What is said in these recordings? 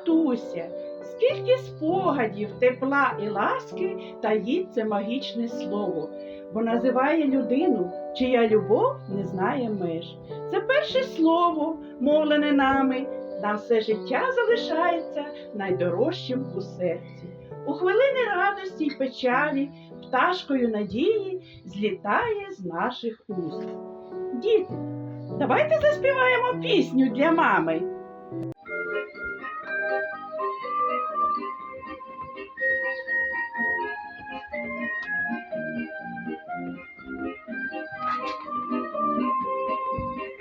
матуся, скільки спогадів, тепла і ласки таїть це магічне слово, бо називає людину, чия любов не знає меж. Це перше слово, мовлене нами, нам все життя залишається найдорожчим у серці. У хвилини радості й печалі, пташкою надії злітає з наших уст. Діти, давайте заспіваємо пісню для мами.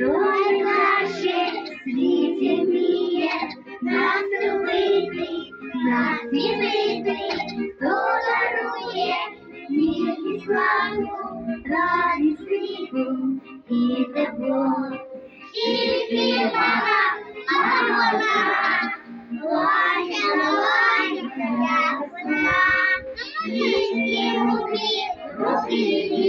Найкраще в світі вміє славу, радість світу і тепло. Тільки мама, а вона, ланя, ланя, як вона, тільки руки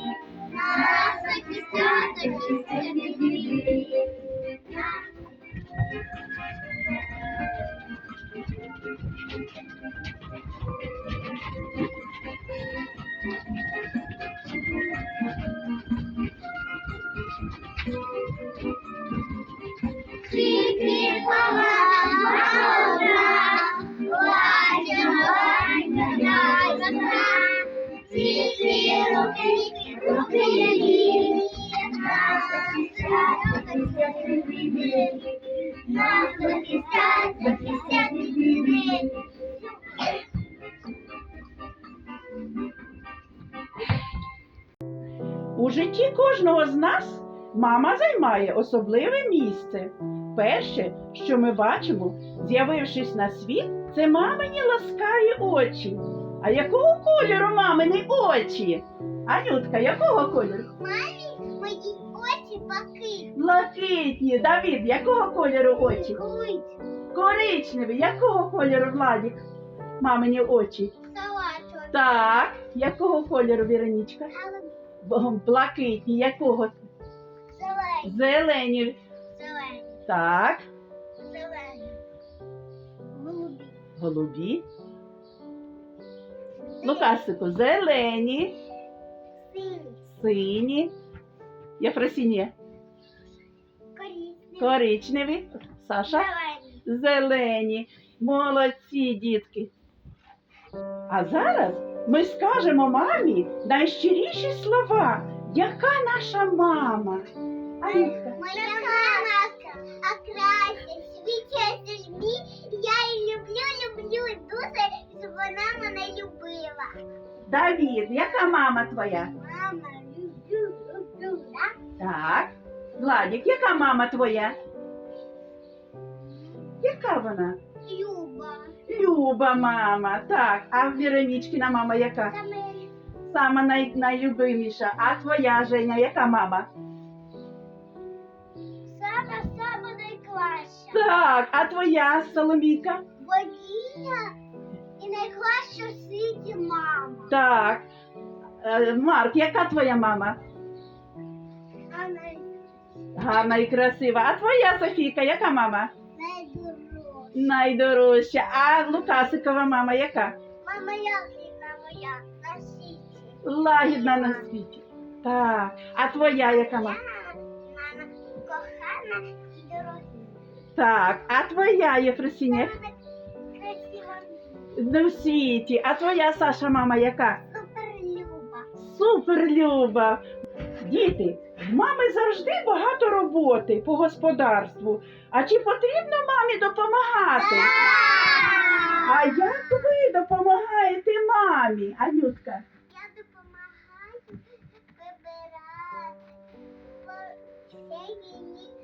У житті кожного з нас мама займає особливе місце. Перше, що ми бачимо, з'явившись на світ, це мамині ласкаві очі. А якого кольору мамини очі? Анютка, якого кольору? Мамі мої очі блакитні. Блакитні. Давід, якого кольору очі? Кують Коричневі, якого кольору Владік? Мамині очі. салатові. Так, якого кольору Віронічка? Блакитні, якого? Зелені, Зелені. зелені, Так, зелені. Голубі. голубі. Лукасику, зелені, Сині. сині. Єфросінія, Коричневі. коричневі. Саша, Зелені. зелені. Молодці, дітки. А зараз ми скажемо мамі найщиріші слова. Яка наша мама? Моя мама окрасить світі людьми. Я її люблю, люблю дуже, щоб вона мене любила. Давід, яка мама твоя? Мама, люблю, люблю, да? Так. Владик, яка мама твоя? Яка вона? Люба. Люба мама, так. А Віронічкина мама яка? Саме Сама най, найлюбиміша. А твоя Женя, яка мама? Найкраща. Так, а твоя Соломійка? Богиня і найкраща в світі мама. Так. Е, Марк, яка твоя мама? А най... Гарна і красива. А твоя Софійка, яка мама? найдорожча. Найдорожча. А Лукасикова мама яка? Мама ягідна моя на світі. Лагідна на світі. Так. А твоя яка мама? Мама кохана і дорога. Так. А твоя Єфросінія? Красива, На світі. А твоя Саша мама яка? суперлюба. Супер Люба. Діти, в мами завжди багато роботи по господарству. А чи потрібно мамі допомагати? А як ви допомагаєте мамі, Анютка? Я допомагаю вибирати війні е,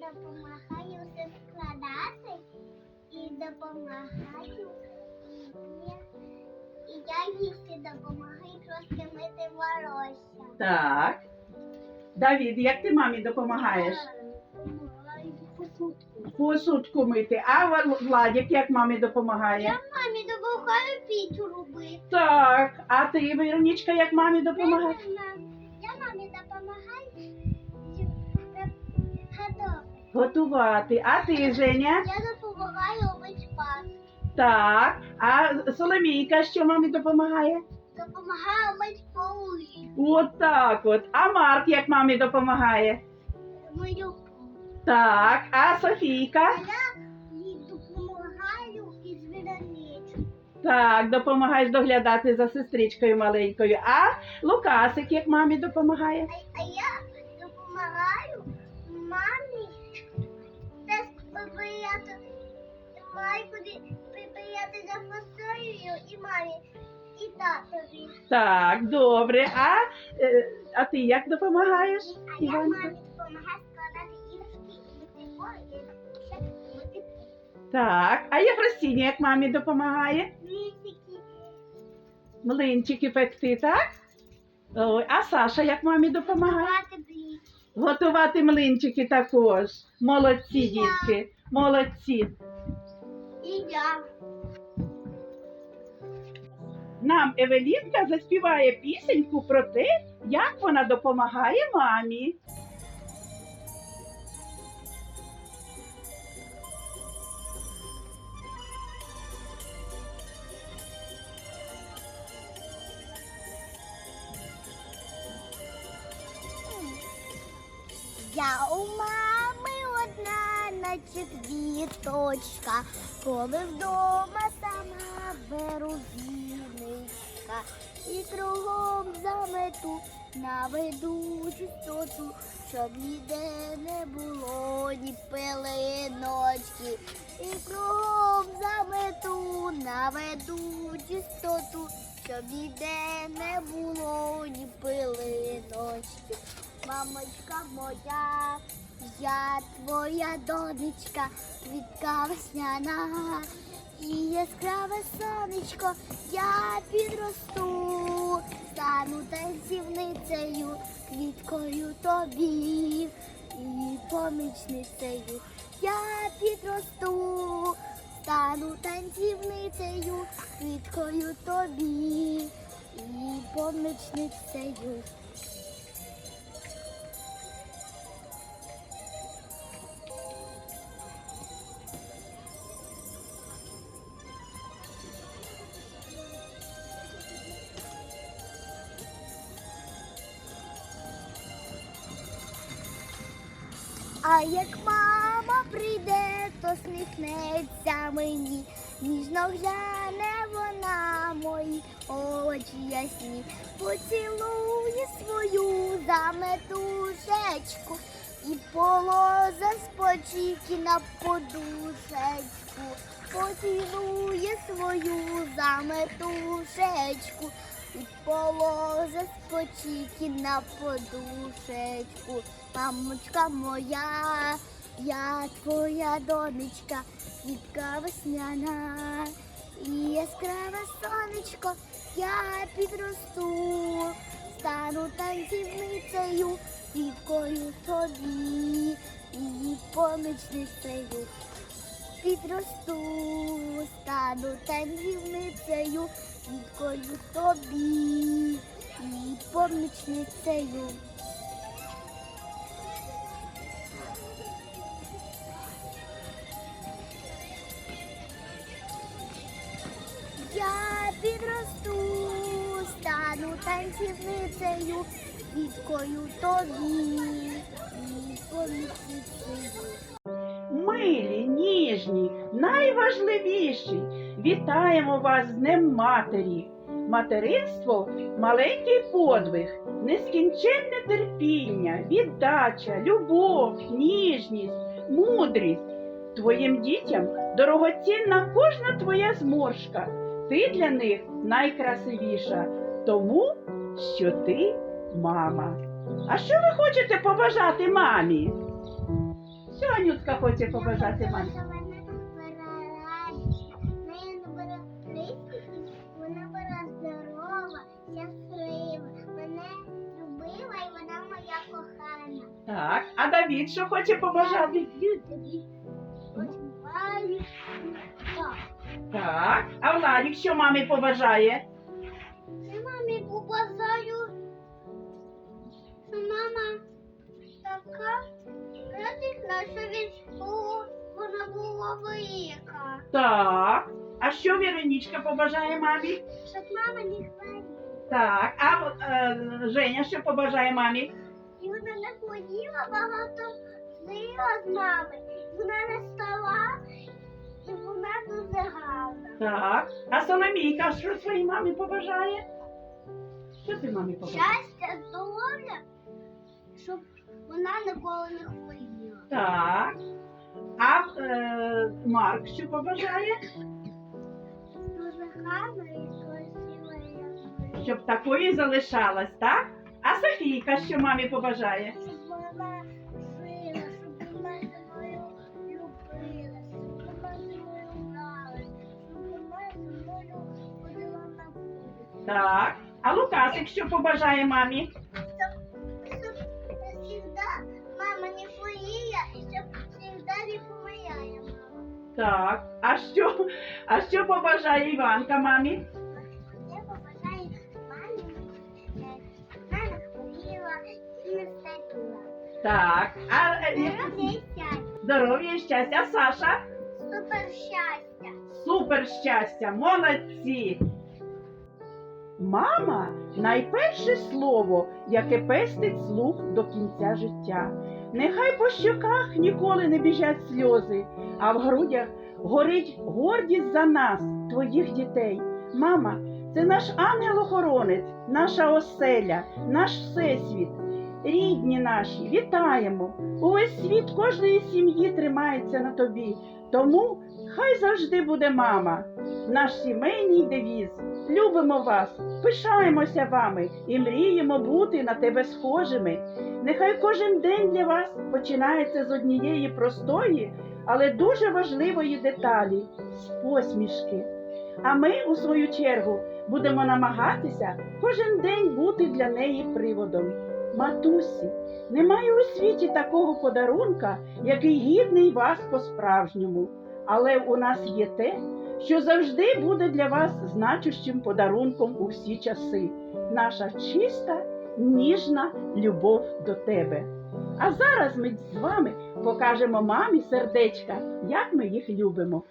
допомагаю все складати і допомагаю. І, я- їсти допомагаю трошки мити волосся. Так. Давід, як ти мамі допомагаєш? Посудку мити. А Владик як мамі допомагає? Я мамі допомагаю піцу робити. Так. А ти, Веронічка, як мамі допомагаєш? Готувати. А ти, Женя? Я допомагаю робити пасту. Так. А Соломійка, що мамі допомагає? Допомагаю мити поли. От так от. А Марк як мамі допомагає? Мою Так. А Софійка? Я їй допомагаю із Вероничкою. Так, допомагаєш доглядати за сестричкою маленькою. А Лукасик як мамі допомагає? А, а я допомагаю мамі прибирати майку, прибирати за фасолею і мамі, і татові. Так, добре. А, е, а ти як допомагаєш? А я мамі допомагаю складати іграшки і мити ще мити. Так. А Єфросіня як мамі допомагає? Млинчики пекти, так? Ой, а Саша як мамі допомагає? Готувати млинчики також. Молодці, І я. дітки. Молодці. І я. Нам Евелінка заспіває пісеньку про те, як вона допомагає мамі. У мами одна, наче квіточка, коли вдома сама беру віничка і кругом замету наведу чистоту, щоб ніде не було ні пилиночки. І кругом замету наведу чистоту, щоб ніде не було Мамочка моя, я твоя донечка, квітка весняна, і яскраве сонечко, я підросту, стану танцівницею, квіткою тобі, і помічницею я підросту, стану танцівницею, квіткою тобі, і помічницею. А як мама прийде, то сміхнеться мені, ніжно гляне вона мої очі ясні, поцілує свою заметушечку і полоза спочіки на подушечку, поцілує свою заметушечку і полоза спочіки на подушечку. Мамочка моя, я твоя донечка, квітка весняна, і яскраве сонечко, я підросту, стану танцівницею, квіткою тобі і помічницею. Підросту, стану танцівницею, квіткою тобі і помічницею. Я підросту, стану танцівницею, квіткою тобі і помічницею. Милі, ніжні, найважливіші. Вітаємо вас з Днем Матері. Материнство маленький подвиг, нескінченне терпіння, віддача, любов, ніжність, мудрість. Твоїм дітям дорогоцінна кожна твоя зморшка. Ти для них найкрасивіша, тому що ти мама. А що ви хочете побажати мамі? Що Анютка хоче побажати мамі? Так, а Давід що хоче побажати? Так. А Владик що мамі побажає? Я мамі побажаю, що мама така радісна, що того вона була велика. Так. А що Веронічка побажає мамі? Щоб мама не хворіла. Так, а е, Женя що побажає мамі? І вона не хворіла багато жила з мами. Вона не стала, і вона дуже гарна. Так. А Соломійка що своїй мамі побажає? Що ти мамі побажаєш? Щастя, здоров'я, щоб вона ніколи не хворіла. Так. А е, Марк що побажає? Дуже гарна і красива. Щоб такою залишалась, так? А Софійка що мамі побажає? Вона жила, щоб вона мною любила, щоб вона мною гралась, щоб вона зі мною ходила на вулицю. Так. А Лукасик що побажає мамі? Щоб всегда мама не хворіла, і щоб всегда не помирає мама. Так. А що, а що побажає Іванка мамі? Так. А е, Здоров'я і щастя. здоров'я і щастя. А Саша? Супер щастя. Супер щастя, молодці! Мама найперше слово, яке пестить слух до кінця життя. Нехай по щоках ніколи не біжать сльози, а в грудях горить гордість за нас, твоїх дітей. Мама, це наш ангел-охоронець, наша оселя, наш всесвіт. Рідні наші, вітаємо! Увесь світ кожної сім'ї тримається на тобі. Тому Хай завжди буде мама, наш сімейний девіз. Любимо вас, пишаємося вами і мріємо бути на тебе схожими. Нехай кожен день для вас починається з однієї простої, але дуже важливої деталі з посмішки. А ми, у свою чергу, будемо намагатися кожен день бути для неї приводом. Матусі, немає у світі такого подарунка, який гідний вас по-справжньому. Але у нас є те, що завжди буде для вас значущим подарунком у всі часи. Наша чиста, ніжна любов до тебе. А зараз ми з вами покажемо мамі сердечка, як ми їх любимо.